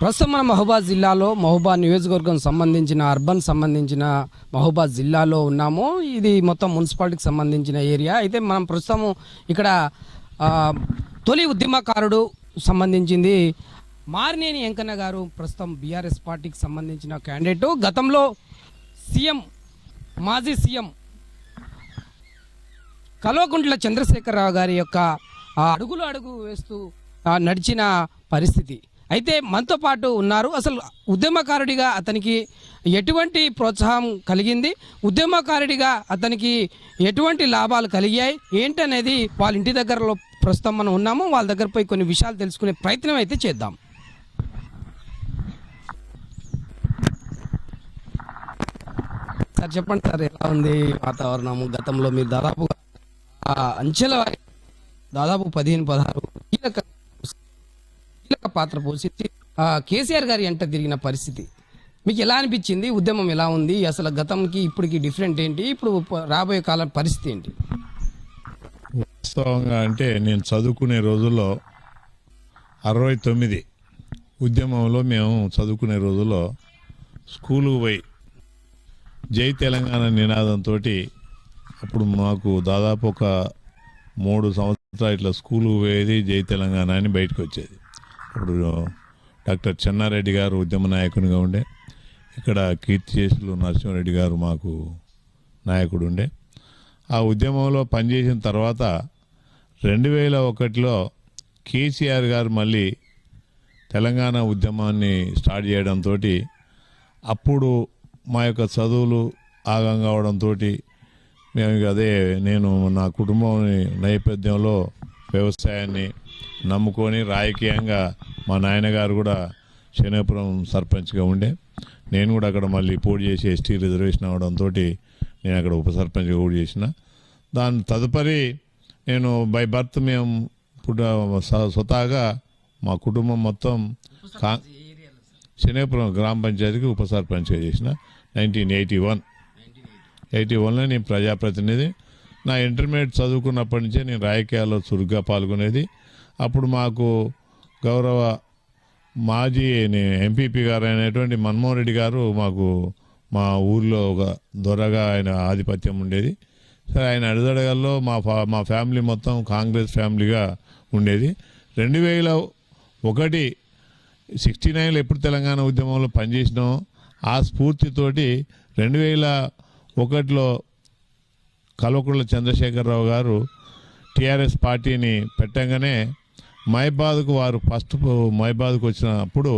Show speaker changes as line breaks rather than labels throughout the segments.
ప్రస్తుతం మన మహబూబాద్ జిల్లాలో మహబూబాద్ నియోజకవర్గం సంబంధించిన అర్బన్ సంబంధించిన మహబూబాద్ జిల్లాలో ఉన్నాము. ఇది మొత్తం మున్సిపాలిటీకి సంబంధించిన ఏరియా. అయితే మనం ప్రస్తుతం ఇక్కడ తొలి ఉద్యమకారుడు సంబంధించింది మారినేని వెంకన్న గారు. ప్రస్తుతం బీఆర్ఎస్ పార్టీకి సంబంధించిన క్యాండిడేట్ గతంలో సీఎం మాజీ సీఎం కల్వకుంట్ల చంద్రశేఖరరావు గారి యొక్క అడుగులు అడుగు వేస్తూ నడిచిన పరిస్థితి. అయితే మనతో పాటు ఉన్నారు. అసలు ఉద్యమకారుడిగా అతనికి ఎటువంటి ప్రోత్సాహం కలిగింది? ఉద్యమకారుడిగా అతనికి ఎటువంటి లాభాలు కలిగాయి? ఏంటనేది వాళ్ళ ఇంటి దగ్గరలో ప్రస్తుతం మనం ఉన్నాము. వాళ్ళ దగ్గర పోయి కొన్ని విషయాలు తెలుసుకునే ప్రయత్నం అయితే చేద్దాం. సార్ చెప్పండి సార్ ఎలా ఉంది వాతావరణం గతంలో మీరు దాదాపుగా అంచెల దాదాపు పదిహేను పదహారు కీలక కీలక పాత్ర పోషించి కేసీఆర్ గారి ఎంట తిరిగిన పరిస్థితి. మీకు ఎలా అనిపించింది? ఉద్యమం ఎలా ఉంది? అసలు గతంకి ఇప్పటికి డిఫరెంట్ ఏంటి? ఇప్పుడు రాబోయే కాల పరిస్థితి ఏంటి?
వాస్తవంగా అంటే నేను చదువుకునే రోజుల్లో అరవై తొమ్మిది ఉద్యమంలో మేము చదువుకునే రోజుల్లో స్కూలుకు పోయి జై తెలంగాణ నినాదంతో అప్పుడు మాకు దాదాపు ఒక మూడు సంవత్సరాలు ఇట్లా స్కూలుకు పోయేది జై తెలంగాణ అని బయటకు వచ్చేది. అప్పుడు డాక్టర్ చెన్నారెడ్డి గారు ఉద్యమ నాయకునిగా ఉండే ఇక్కడ కీర్తిశేషులు నరసింహారెడ్డి గారు మాకు నాయకుడు ఉండే ఆ ఉద్యమంలో పనిచేసిన తర్వాత రెండు వేల ఒకటిలో కేసీఆర్ గారు మళ్ళీ తెలంగాణ ఉద్యమాన్ని స్టార్ట్ చేయడంతో అప్పుడు మా యొక్క చదువులు ఆగం కావడంతో మేము అదే నేను నా కుటుంబం నేపథ్యంలో వ్యవసాయాన్ని నమ్ముకొని రాజకీయంగా మా నాయనగారు కూడా శనిపురం సర్పంచ్గా ఉండే. నేను కూడా అక్కడ మళ్ళీ పోటీ చేసి ఎస్టీ రిజర్వేషన్ అవడంతో నేను అక్కడ ఉప సర్పంచ్గా పోటీ చేసిన. దాని తదుపరి నేను బై బర్త్ మేము పుట్ట స- స్వతహాగా మా కుటుంబం మొత్తం కా శనిపురం గ్రామ పంచాయతీకి ఉప సర్పంచ్గా చేసిన నైన్టీన్ ఎయిటీ వన్. ఎయిటీ వన్లో నేను ప్రజాప్రతినిధి. నా ఇంటర్మీడియట్ చదువుకున్నప్పటి నుంచే నేను రాజకీయాల్లో చురుగ్గా పాల్గొనేది. అప్పుడు మాకు గౌరవ మాజీ ఎంపీపీ గారు అయినటువంటి మన్మోహన్ రెడ్డి గారు మాకు మా ఊర్లో ఒక దొరగా ఆయన ఆధిపత్యం ఉండేది. సరే ఆయన అడుదడగల్లో మా ఫా- మా ఫ్యామిలీ మొత్తం కాంగ్రెస్ ఫ్యామిలీగా ఉండేది. రెండు వేల ఒకటి సిక్స్టీ నైన్లో ఎప్పుడు తెలంగాణ ఉద్యమంలో పనిచేసినామో ఆ స్ఫూర్తితోటి రెండు వేల ఒకటిలో కల్వకుంట్ల చంద్రశేఖరరావు గారు టీఆర్ఎస్ పార్టీని పెట్టంగానే మైబాద్కు వారు ఫస్ట్ మైబాద్కు వచ్చినప్పుడు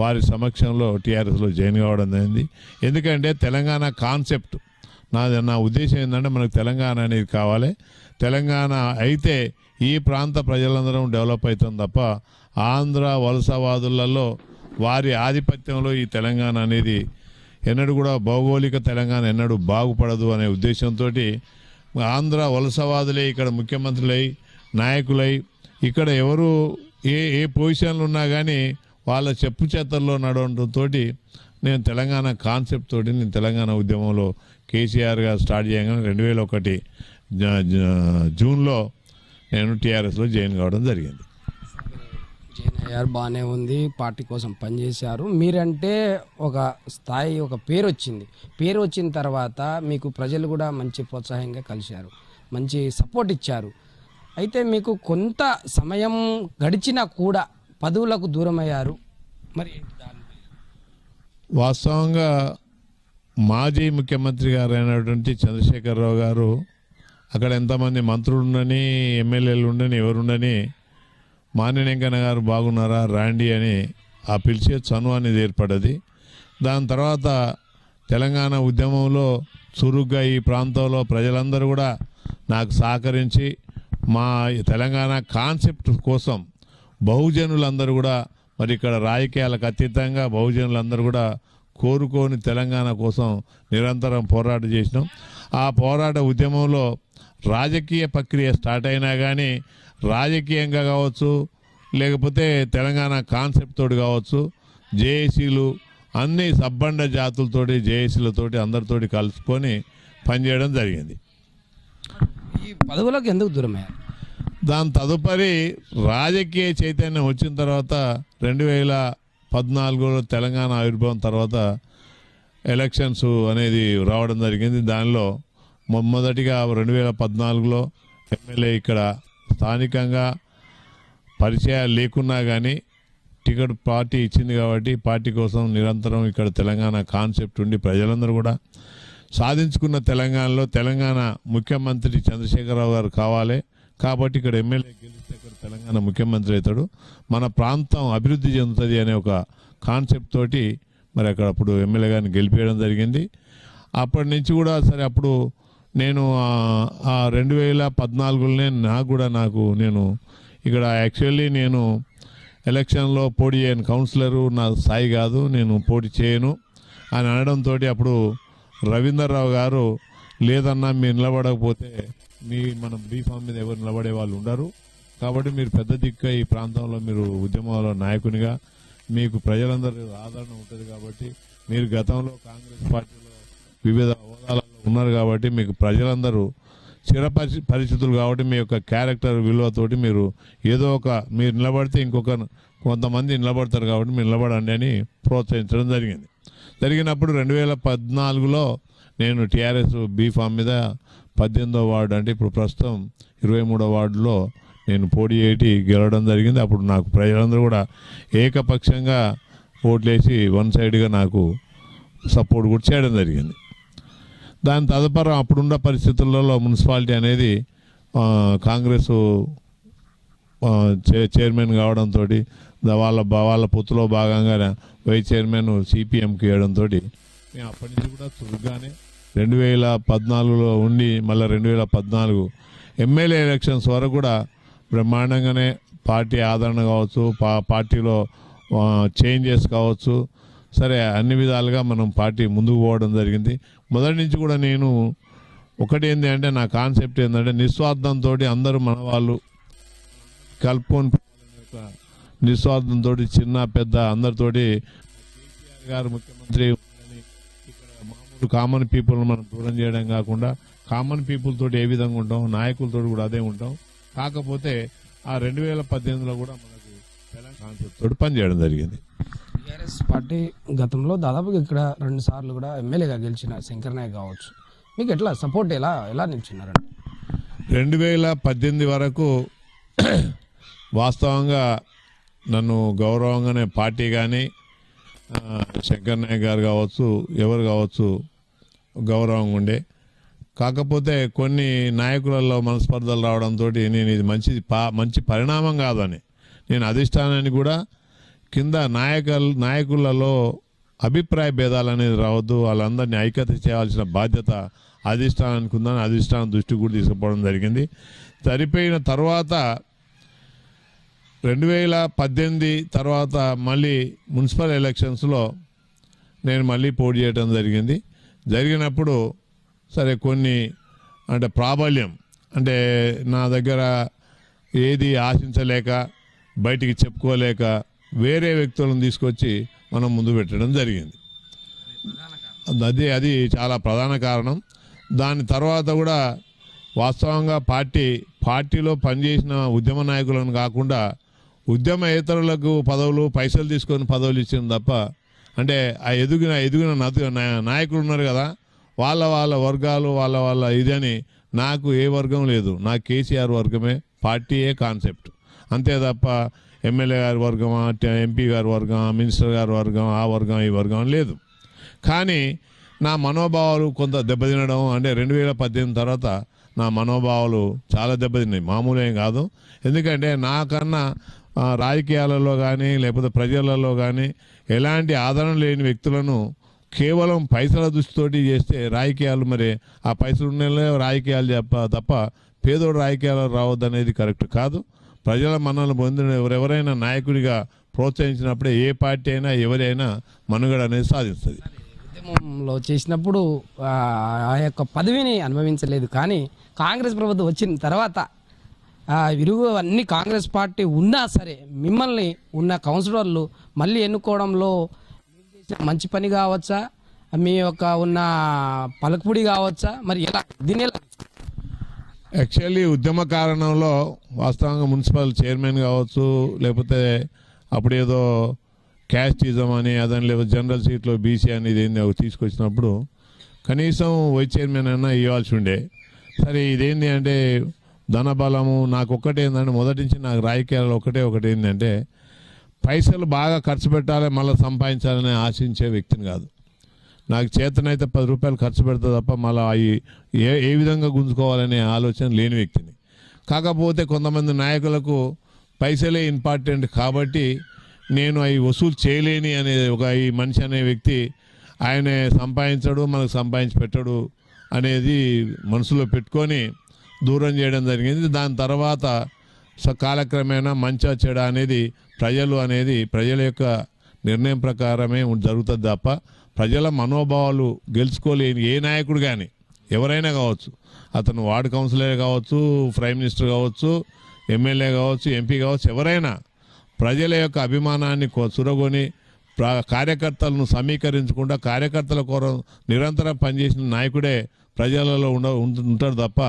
వారి సమక్షంలో టీఆర్ఎస్లో జాయిన్ కావడం జరిగింది. ఎందుకంటే తెలంగాణ కాన్సెప్ట్ నాది నా ఉద్దేశం ఏంటంటే మనకు తెలంగాణ అనేది కావాలి. తెలంగాణ అయితే ఈ ప్రాంత ప్రజలందరం డెవలప్ అవుతుంది తప్ప ఆంధ్ర వలసవాదులలో వారి ఆధిపత్యంలో ఈ తెలంగాణ అనేది ఎన్నడూ కూడా భౌగోళిక తెలంగాణ ఎన్నడూ బాగుపడదు అనే ఉద్దేశంతో ఆంధ్ర వలసవాదులే ఇక్కడ ముఖ్యమంత్రులై నాయకులై ఇక్కడ ఎవరు ఏ ఏ పొజిషన్లు ఉన్నా కానీ వాళ్ళ చెప్పు చేతల్లో నడవడంతో నేను తెలంగాణ కాన్సెప్ట్ తోటి నేను తెలంగాణ ఉద్యమంలో కేసీఆర్గా స్టార్ట్ చేయగానే రెండు వేల ఒకటి జూన్లో నేను టీఆర్ఎస్లో జాయిన్ కావడం జరిగింది.
జాయిన్ అయ్యారు బాగానే ఉంది పార్టీ కోసం పనిచేశారు మీరంటే ఒక స్థాయి ఒక పేరు వచ్చింది. పేరు వచ్చిన తర్వాత మీకు ప్రజలు కూడా మంచి ప్రోత్సాహంగా కలిశారు. మంచి సపోర్ట్ ఇచ్చారు. అయితే మీకు కొంత సమయం గడిచినా కూడా పదవులకు దూరం అయ్యారు మరి
వాస్తవంగా మాజీ ముఖ్యమంత్రి గారు అయినటువంటి చంద్రశేఖరరావు గారు అక్కడ ఎంతమంది మంత్రులు ఉండని ఎమ్మెల్యేలు ఉండని ఎవరుండని మానినెంకన్న గారు బాగున్నారా రాండి అని ఆ పిలిచే చను అనేది ఏర్పడ్డది. దాని తర్వాత తెలంగాణ ఉద్యమంలో చురుగ్గా ఈ ప్రాంతంలో ప్రజలందరూ కూడా నాకు సహకరించి మా తెలంగాణ కాన్సెప్ట్ కోసం బహుజనులందరూ కూడా మరి ఇక్కడ రాజకీయాలకు అతీతంగా బహుజనులందరూ కూడా కోరుకోని తెలంగాణ కోసం నిరంతరం పోరాటం చేసినాం. ఆ పోరాట ఉద్యమంలో రాజకీయ ప్రక్రియ స్టార్ట్ అయినా కానీ రాజకీయంగా కావచ్చు లేకపోతే తెలంగాణ కాన్సెప్ట్ తోటి కావచ్చు జేఏసీలు అన్ని సబ్బండ జాతులతోటి జేఏసీలతోటి అందరితోటి కలుసుకొని పనిచేయడం జరిగింది.
ఈ పదవులకు ఎందుకు దూరమయ్యారు?
దాని తదుపరి రాజకీయ చైతన్యం వచ్చిన తర్వాత రెండు వేల పద్నాలుగులో తెలంగాణ ఆవిర్భావం తర్వాత ఎలక్షన్స్ అనేది రావడం జరిగింది. దానిలో మొదటిగా రెండు వేల పద్నాలుగులో ఎమ్మెల్యే ఇక్కడ స్థానికంగా పరిచయాలు లేకున్నా కానీ టికెట్ పార్టీ ఇచ్చింది కాబట్టి పార్టీ కోసం నిరంతరం ఇక్కడ తెలంగాణ కాన్సెప్ట్ ఉండి ప్రజలందరూ కూడా సాధించుకున్న తెలంగాణలో తెలంగాణ ముఖ్యమంత్రి చంద్రశేఖరరావు గారు కావాలి. కాబట్టి ఇక్కడ ఎమ్మెల్యే గెలిస్తే ఇక్కడ తెలంగాణ ముఖ్యమంత్రి అవుతాడు. మన ప్రాంతం అభివృద్ధి చెందుతుంది అనే ఒక కాన్సెప్ట్ తోటి మరి అక్కడ అప్పుడు ఎమ్మెల్యే గారిని గెలిపేయడం జరిగింది. అప్పటి నుంచి కూడా సరే అప్పుడు నేను ఆ- ఆ రెండు వేల పద్నాలుగులోనే నాకు కూడా నాకు నేను ఇక్కడ యాక్చువల్లీ నేను ఎలక్షన్లో పోటీ చేయను. కౌన్సిలరు నా స్థాయి కాదు. నేను పోటీ చేయను అని అనడంతో అప్పుడు రవీందర్రావు గారు లేదన్నా మీరు నిలబడకపోతే మీ మన బీఫామ్ మీద ఎవరు నిలబడే వాళ్ళు ఉండరు. కాబట్టి మీరు పెద్ద దిక్కు ఈ ప్రాంతంలో మీరు ఉద్యమంలో నాయకునిగా మీకు ప్రజలందరూ ఆదరణ ఉంటుంది కాబట్టి మీరు గతంలో కాంగ్రెస్ పార్టీలో వివిధ హోదాలలో ఉన్నారు కాబట్టి మీకు ప్రజలందరూ చిరపరి పరిస్థితులు కాబట్టి మీ యొక్క క్యారెక్టర్ విలువతోటి మీరు ఏదో ఒక మీరు నిలబడితే ఇంకొక కొంతమంది నిలబడతారు కాబట్టి మీరు నిలబడండి అని ప్రోత్సహించడం జరిగింది. జరిగినప్పుడు రెండు వేల పద్నాలుగులో నేను టీఆర్ఎస్ బీ ఫామ్ మీద పద్దెనిమిదో వార్డు అంటే ఇప్పుడు ప్రస్తుతం ఇరవై మూడో వార్డులో నేను పోటీ చేసి గెలవడం జరిగింది. అప్పుడు నాకు ప్రజలందరూ కూడా ఏకపక్షంగా ఓట్లేసి వన్ సైడ్గా నాకు సపోర్ట్ కూడా చేయడం జరిగింది. దాని తదుపరి అప్పుడున్న పరిస్థితులలో మున్సిపాలిటీ అనేది కాంగ్రెస్ చైర్మన్ కావడంతో వాళ్ళ వాళ్ళ పొత్తులో భాగంగా వైస్ చైర్మన్ సిపిఎంకి వేయడంతో మేము అప్పటి నుంచి కూడా చురుగ్గానే రెండు వేల పద్నాలుగులో ఉండి మళ్ళీ రెండు వేల పద్నాలుగు ఎమ్మెల్యే ఎలక్షన్స్ వరకు కూడా బ్రహ్మాండంగానే పార్టీ ఆదరణ కావచ్చు పా పార్టీలో చేంజెస్ కావచ్చు. సరే అన్ని విధాలుగా మనం పార్టీ ముందుకు పోవడం జరిగింది. మొదటి నుంచి కూడా నేను ఒకటి ఏంటి అంటే నా కాన్సెప్ట్ ఏంటంటే నిస్వార్థంతో అందరూ మన వాళ్ళు కలుపుకొని ఒక నిస్వార్థంతో చిన్న పెద్ద అందరితోటి గారు ముఖ్యమంత్రి మామూలు కామన్ పీపుల్ మనం దూరం చేయడం కాకుండా కామన్ పీపుల్ తోటి ఏ విధంగా ఉంటాం నాయకులతో కూడా అదే ఉంటాం. కాకపోతే ఆ రెండు వేల పద్దెనిమిదిలో కూడా మనకు తెలంగాణ కాన్సెప్ట్ తోటి పనిచేయడం జరిగింది.
టీఆర్ఎస్ పార్టీ గతంలో దాదాపుగా ఇక్కడ రెండు సార్లు కూడా ఎమ్మెల్యేగా గెలిచిన శంకర్ నాయక్ కావచ్చు. మీకు ఎట్లా సపోర్ట్ ఎలా ఎలా నిల్చున్నారండి
రెండు వేల పద్దెనిమిది వరకు వాస్తవంగా నన్ను గౌరవంగానే పార్టీ కానీ శంకర్ నాయక్ గారు కావచ్చు ఎవరు కావచ్చు గౌరవంగా ఉండే. కాకపోతే కొన్ని నాయకులలో మనస్పర్ధలు రావడంతో నేను ఇది మంచి పా మంచి పరిణామం కాదని నేను అధిష్టానాన్ని కూడా కింద నాయకులు నాయకులలో అభిప్రాయ భేదాలు అనేది రావద్దు వాళ్ళందరినీ ఐక్యత చేయాల్సిన బాధ్యత అధిష్టానానికి ఉందని అధిష్టానం దృష్టి కూడా తీసుకుపోవడం జరిగింది. సరిపోయిన తర్వాత రెండు వేల పద్దెనిమిది తర్వాత మళ్ళీ మున్సిపల్ ఎలక్షన్స్లో నేను మళ్ళీ పోటీ చేయడం జరిగింది. జరిగినప్పుడు సరే కొన్ని అంటే ప్రాబల్యం. అంటే నా దగ్గర ఏది ఆశించలేక బయటికి చెప్పుకోలేక వేరే వ్యక్తులను తీసుకొచ్చి మనం ముందు పెట్టడం జరిగింది. అది అది చాలా ప్రధాన కారణం. దాని తర్వాత కూడా వాస్తవంగా పార్టీ పార్టీలో పనిచేసిన ఉద్యమ నాయకులను కాకుండా ఉద్యమేతరులకు పదవులు పైసలు తీసుకొని పదవులు ఇచ్చింది తప్ప అంటే ఆ ఎదుగిన ఎదిగిన నాయకులు ఉన్నారు కదా వాళ్ళ వాళ్ళ వర్గాలు వాళ్ళ వాళ్ళ ఇదని నాకు ఏ వర్గం లేదు. నా కేసీఆర్ వర్గమే పార్టీయే కాన్సెప్ట్. అంతే తప్ప ఎమ్మెల్యే గారి వర్గమా ఎంపీ గారి వర్గం మినిస్టర్ గారి వర్గం ఆ వర్గం ఈ వర్గం లేదు. కానీ నా మనోభావాలు కొంత దెబ్బతినడం అంటే రెండు వేల పద్దెనిమిది తర్వాత నా మనోభావాలు చాలా దెబ్బతిన్నాయి. మామూలు ఏం కాదు. ఎందుకంటే నాకన్నా రాజకీయాలలో కానీ లేకపోతే ప్రజలలో కానీ ఎలాంటి ఆదరణ లేని వ్యక్తులను కేవలం పైసల దృష్టితోటి చేస్తే రాజకీయాలు మరి ఆ పైసలు ఉన్న రాజకీయాలు చెప్ప తప్ప పేదోడు రాజకీయాలు రావద్దనేది కరెక్ట్ కాదు. ప్రజల మనల్ని పొందిన ఎవరెవరైనా నాయకుడిగా ప్రోత్సహించినప్పుడే ఏ పార్టీ అయినా ఎవరైనా మనుగడ అనేది సాధిస్తుంది.
ఉద్యమంలో చేసినప్పుడు ఆ యొక్క పదవిని అనుభవించలేదు. కానీ కాంగ్రెస్ ప్రభుత్వం వచ్చిన తర్వాత విరుగు అన్ని కాంగ్రెస్ పార్టీ ఉన్నా సరే మిమ్మల్ని ఉన్న కౌన్సిలర్లు మళ్ళీ ఎన్నుకోవడంలో మంచి పని కావచ్చా? మీ యొక్క ఉన్న పలుకుపుడి కావచ్చా? మరి ఎలా? దీని ఎలా
యాక్చువల్లీ ఉద్యమ కారణంలో వాస్తవంగా మున్సిపల్ చైర్మన్ కావచ్చు లేకపోతే అప్పుడు ఏదో క్యాస్టిజం అని అదని లేదా జనరల్ సీట్లో బీసీ అనేది ఏంది అవి తీసుకొచ్చినప్పుడు కనీసం వైస్ చైర్మన్ అయినా ఇవ్వాల్సి ఉండే. సరే ఇదేంటి అంటే ధనబలము నాకు ఒక్కటే ఏంటంటే మొదటి నుంచి నాకు రాజకీయాలు ఒకటే ఒకటి ఏంటంటే పైసలు బాగా ఖర్చు పెట్టాలి మళ్ళీ సంపాదించాలని ఆశించే వ్యక్తిని కాదు. నాకు చేతనైతే పది రూపాయలు ఖర్చు పెడతా తప్ప మళ్ళీ అవి ఏ ఏ విధంగా గుంజుకోవాలనే ఆలోచన లేని వ్యక్తిని. కాకపోతే కొంతమంది నాయకులకు పైసలే ఇంపార్టెంట్ కాబట్టి నేను అవి వసూలు చేయలేని అనే ఒక ఈ మనిషి అనే వ్యక్తి ఆయన సంపాదించడు మనకు సంపాదించి పెట్టడు అనేది మనసులో పెట్టుకొని దూరం చేయడం జరిగింది. దాని తర్వాత స- కాలక్రమేణా మంచా చెడ అనేది ప్రజలు అనేది ప్రజల యొక్క నిర్ణయం ప్రకారమే జరుగుతుంది తప్ప ప్రజల మనోభావాలు గెలుచుకోలేని ఏ నాయకుడు కానీ ఎవరైనా కావచ్చు అతను వార్డు కౌన్సిలర్ కావచ్చు ప్రైమ్ మినిస్టర్ కావచ్చు ఎమ్మెల్యే కావచ్చు ఎంపీ కావచ్చు ఎవరైనా ప్రజల యొక్క అభిమానాన్ని చురగొని కార్యకర్తలను సమీకరించకుండా కార్యకర్తల కోరం నిరంతరం పనిచేసిన నాయకుడే ప్రజలలో ఉండ ఉంటాడు తప్ప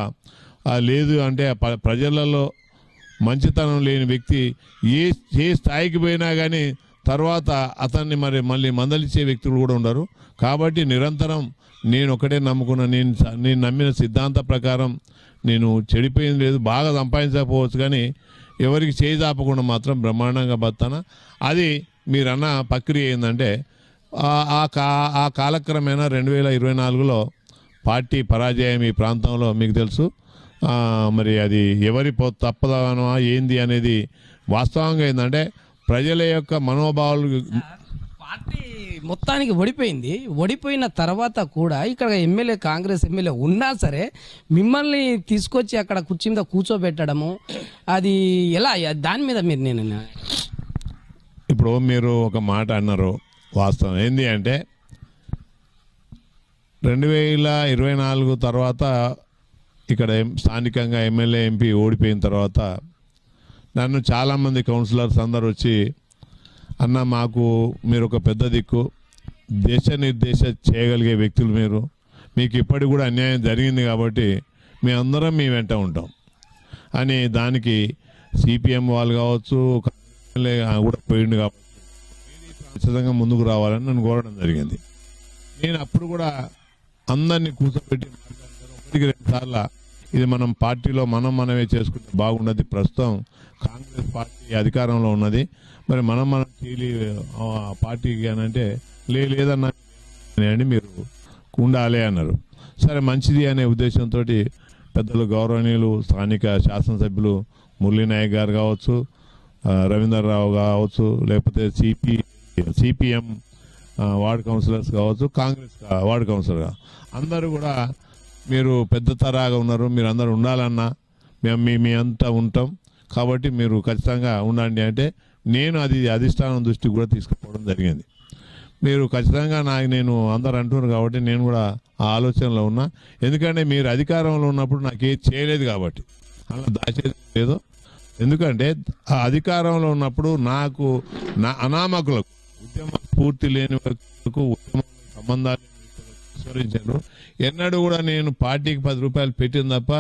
లేదు అంటే ప్రజలలో మంచితనం లేని వ్యక్తి ఏ ఏ స్థాయికి పోయినా కానీ తర్వాత అతన్ని మరి మళ్ళీ మందలిచ్చే వ్యక్తులు కూడా ఉండరు. కాబట్టి నిరంతరం నేను ఒకటే నమ్ముకున్న నేను స- నేను నమ్మిన సిద్ధాంత ప్రకారం నేను చెడిపోయింది లేదు బాగా సంపాదించకపోవచ్చు కానీ ఎవరికి చేయిదాపకుండా మాత్రం బ్రహ్మాండంగా బతాన అది మీరన్న ప్రక్రియ ఏంటంటే ఆ- కా ఆ కాలక్రమేణా రెండు వేల ఇరవై నాలుగులో పార్టీ పరాజయం ఈ ప్రాంతంలో మీకు తెలుసు. మరి అది ఎవరి పో తప్పదనమా ఏంది అనేది వాస్తవంగా ఏంటంటే ప్రజల యొక్క మనోభావాలు
పార్టీ మొత్తానికి ఓడిపోయింది. ఓడిపోయిన తర్వాత కూడా ఇక్కడ ఎమ్మెల్యే కాంగ్రెస్ ఎమ్మెల్యే ఉన్నా సరే మిమ్మల్ని తీసుకొచ్చి అక్కడ కుర్చీ మీద కూర్చోబెట్టడము అది ఎలా? దాని మీద మీరు నేను
ఇప్పుడు మీరు ఒక మాట అన్నారు వాస్తవం. ఏంది అంటే రెండు వేల ఇరవై నాలుగు తర్వాత ఇక్కడ స్థానికంగా ఎమ్మెల్యే ఎంపీ ఓడిపోయిన తర్వాత నన్ను చాలామంది కౌన్సిలర్స్ అందరు వచ్చి అన్న మాకు మీరు ఒక పెద్ద దిక్కు. దేశ నిర్దేశ చేయగలిగే వ్యక్తులు మీరు. మీకు ఇప్పటికి కూడా అన్యాయం జరిగింది కాబట్టి మీ అందరం మీ వెంట ఉంటాం. అని దానికి సిపిఎం వాళ్ళు కావచ్చు ఎమ్మెల్యే కూడా పోయిండు కాబట్టి ఖచ్చితంగా ముందుకు రావాలని నన్ను కోరడం జరిగింది. నేను అప్పుడు కూడా అందరినీ కూర్చోబెట్టి ఒకటికి రెండు సార్లు ఇది మనం పార్టీలో మనం మనమే చేసుకుంటే బాగున్నది ప్రస్తుతం కాంగ్రెస్ పార్టీ అధికారంలో ఉన్నది. మరి మనం మనం చీలి ఆ, పార్టీకి అని అంటే లే లేదన్నా అని మీరు ఉండాలి అన్నారు. సరే మంచిది అనే ఉద్దేశంతో పెద్దలు గౌరవనీయులు స్థానిక శాసనసభ్యులు మురళీనాయక్ గారు కావచ్చు ఆ, రవీందర్రావు కావచ్చు లేకపోతే సిపి సిపిఎం వార్డ్ కౌన్సిలర్స్ కావచ్చు కాంగ్రెస్ వార్డ్ కౌన్సిలర్ అందరూ కూడా మీరు పెద్ద తరాగా ఉన్నారు మీరు అందరూ ఉండాలన్నా మేము మీ మీ అంతా ఉంటాం. కాబట్టి మీరు ఖచ్చితంగా ఉండండి అంటే నేను అది అధిష్టానం దృష్టికి కూడా తీసుకుపోవడం జరిగింది. మీరు ఖచ్చితంగా నాకు నేను అందరు అంటున్నారు కాబట్టి నేను కూడా ఆ ఆలోచనలో ఉన్నా. ఎందుకంటే మీరు అధికారంలో ఉన్నప్పుడు నాకు ఏది చేయలేదు కాబట్టి. అలా దాచేది లేదు ఎందుకంటే ఆ అధికారంలో ఉన్నప్పుడు నాకు నా అనామకులకు ఉద్యమ పూర్తి లేని వరకు ఉద్యమ సంబంధాలు లేని ఎన్నడూ కూడా నేను పార్టీకి పది రూపాయలు పెట్టింది తప్ప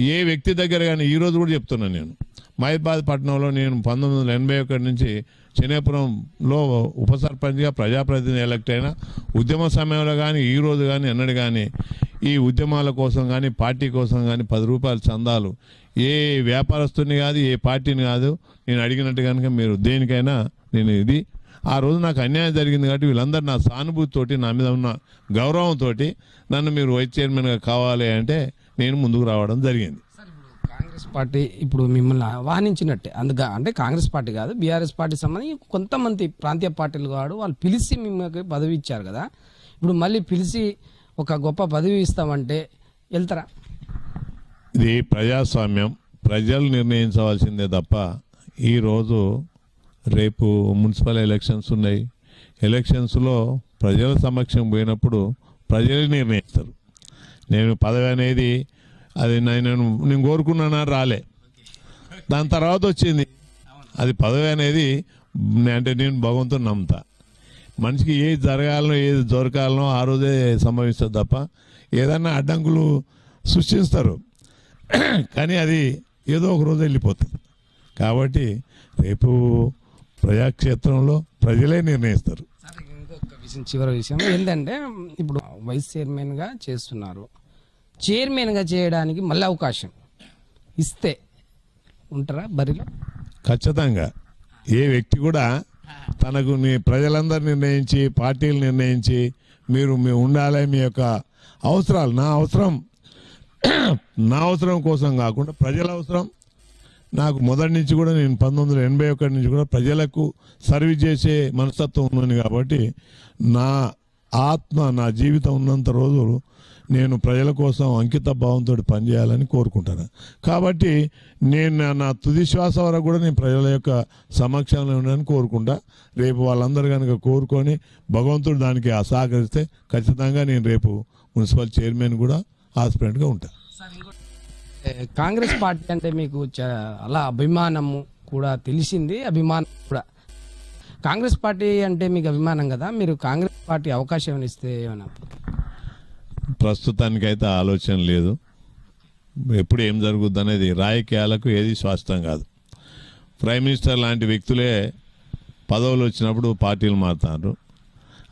ఏ వ్యక్తి దగ్గర కానీ ఈ రోజు కూడా చెప్తున్నాను నేను. మహిబాద్ పట్టణంలో నేను పంతొమ్మిది వందల ఎనభై ఒకటి నుంచి చెన్నైపురంలో ఉప సర్పంచ్గా ప్రజాప్రతినిధి ఎలక్ట్ అయిన ఉద్యమ సమయంలో కానీ ఈ రోజు కానీ ఎన్నడు కానీ ఈ ఉద్యమాల కోసం కానీ పార్టీ కోసం కానీ పది రూపాయలు చందాలు. ఏ వ్యాపారస్తుని కాదు ఏ పార్టీని కాదు నేను అడిగినట్టు కనుక మీరు దేనికైనా నేను ఇది ఆ రోజు నాకు అన్యాయం జరిగింది కాబట్టి వీళ్ళందరూ నా సానుభూతితోటి నా మీద ఉన్న గౌరవంతో నన్ను మీరు వైస్ చైర్మన్గా కావాలి అంటే నేను ముందుకు రావడం జరిగింది.
కాంగ్రెస్ పార్టీ ఇప్పుడు మిమ్మల్ని ఆహ్వానించినట్టే. అందుగా అంటే కాంగ్రెస్ పార్టీ కాదు బీఆర్ఎస్ పార్టీ సంబంధించి కొంతమంది ప్రాంతీయ పార్టీలు కాదు వాళ్ళు పిలిచి మిమ్మల్ని పదవి ఇచ్చారు కదా. ఇప్పుడు మళ్ళీ పిలిచి ఒక గొప్ప పదవి ఇస్తామంటే వెళ్తారా?
ఇది ప్రజాస్వామ్యం. ప్రజలు నిర్ణయించవలసిందే తప్ప ఈరోజు రేపు మున్సిపల్ ఎలక్షన్స్ ఉన్నాయి. ఎలక్షన్స్లో ప్రజల సమక్షం పోయినప్పుడు ప్రజలే నిర్ణయిస్తారు. నేను పదవి అనేది అది నేను నేను కోరుకున్నానా? రాలే. దాని తర్వాత వచ్చింది. అది పదవి అనేది అంటే నేను భగవంతుని నమ్ముతా. మనిషికి ఏది జరగాలనో ఏది దొరకాలనో ఆ రోజే సంభవిస్తుంది తప్ప ఏదన్నా అడ్డంకులు సృష్టిస్తారు. కానీ అది ఏదో ఒక రోజు వెళ్ళిపోతుంది. కాబట్టి రేపు ప్రజాక్షేత్రంలో ప్రజలే నిర్ణయిస్తారు.
ఇంకొక విషయం చివరి విషయం ఏంటంటే ఇప్పుడు వైస్ చైర్మన్గా చేస్తున్నారు. చైర్మన్గా చేయడానికి మళ్ళీ అవకాశం ఇస్తే ఉంటారా బరిలో?
ఖచ్చితంగా. ఏ వ్యక్తి కూడా తనకు ప్రజలందరూ నిర్ణయించి పార్టీలు నిర్ణయించి మీరు మీ ఉండాలి మీ యొక్క అవసరాలు నా అవసరం నా అవసరం కోసం కాకుండా ప్రజల అవసరం నాకు మొదటి నుంచి కూడా నేను పంతొమ్మిది వందల ఎనభై ఒకటి నుంచి కూడా ప్రజలకు సర్వీస్ చేసే మనస్తత్వం ఉన్నాను కాబట్టి నా ఆత్మ నా జీవితం ఉన్నంత రోజులు నేను ప్రజల కోసం అంకిత భావంతో పనిచేయాలని కోరుకుంటాను. కాబట్టి నేను నా- నా తుది శ్వాస వరకు కూడా నేను ప్రజల యొక్క సమక్షంలో ఉండని కోరుకుంటా. రేపు వాళ్ళందరూ కనుక కోరుకొని భగవంతుడు దానికి సహకరిస్తే ఖచ్చితంగా నేను రేపు మున్సిపల్ చైర్మన్ కూడా ఆస్పిరెంట్గా ఉంటాను
కాంగ్రెస్ పార్టీ అంటే మీకు చ- అలా అభిమానము కూడా తెలిసింది. అభిమానం కూడా. కాంగ్రెస్ పార్టీ అంటే మీకు అభిమానం కదా. మీరు కాంగ్రెస్ పార్టీ అవకాశం ఏమైనా ఇస్తే ఏమైనా
ప్రస్తుతానికైతే ఆలోచన లేదు. ఎప్పుడు ఏం జరుగుద్ది అనేది రాజకీయాలకు ఏది శాశ్వతం కాదు. ప్రైమ్ మినిస్టర్ లాంటి వ్యక్తులే పదవులు వచ్చినప్పుడు పార్టీలు మారుతారు.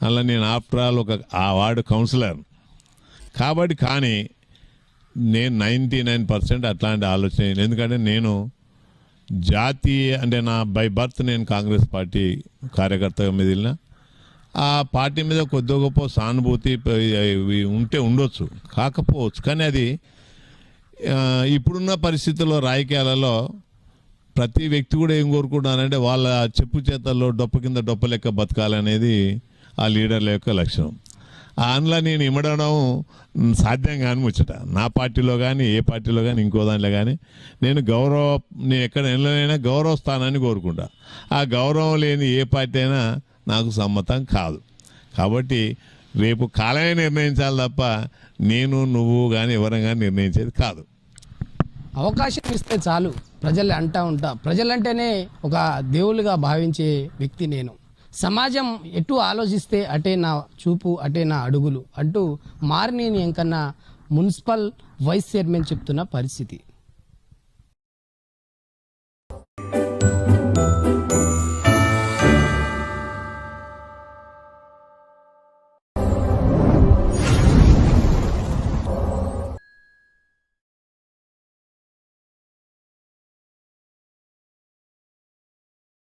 అలా నేను ఆఫ్టర్ ఆల్ ఒక ఆ వార్డు కౌన్సిలర్. కాబట్టి కానీ నేను నైంటీ నైన్ పర్సెంట్ అట్లాంటి ఆలోచన ఎందుకంటే నేను జాతీయ అంటే నా బై బర్త్ నేను కాంగ్రెస్ పార్టీ కార్యకర్తగా మెదిలిన ఆ పార్టీ మీద కొద్ది గొప్ప సానుభూతి ఉంటే ఉండొచ్చు కాకపోవచ్చు. కానీ అది ఇప్పుడున్న పరిస్థితుల్లో రాజకీయాలలో ప్రతి వ్యక్తి కూడా ఏం కోరుకుంటున్నారంటే వాళ్ళ చెప్పు చేతల్లో డొప్ప కింద డొప్ప లెక్క బతకాలనేది ఆ లీడర్ల యొక్క లక్షణం ఆ అందులో నేను ఇమ్మడడం సాధ్యం కాని ముచ్చట. నా పార్టీలో కానీ ఏ పార్టీలో కానీ ఇంకో దాంట్లో కానీ నేను గౌరవ నేను ఎక్కడ ఎందులోనైనా గౌరవ స్థానాన్ని కోరుకుంటా. ఆ గౌరవం లేని ఏ పార్టీ అయినా నాకు సమ్మతం కాదు. కాబట్టి రేపు కాలమే నిర్ణయించాలి తప్ప నేను నువ్వు కానీ ఎవరైనా కానీ నిర్ణయించేది కాదు.
అవకాశం ఇస్తే చాలు. ప్రజలు అంటా ఉంటా. ప్రజలంటేనే ఒక దేవుళ్ళుగా భావించే వ్యక్తి నేను. సమాజం ఎటు ఆలోచిస్తే అటే నా చూపు అటే నా అడుగులు అంటూ మారినేని ఎంకన్నా మున్సిపల్ వైస్ చైర్మన్ చెప్తున్న పరిస్థితి.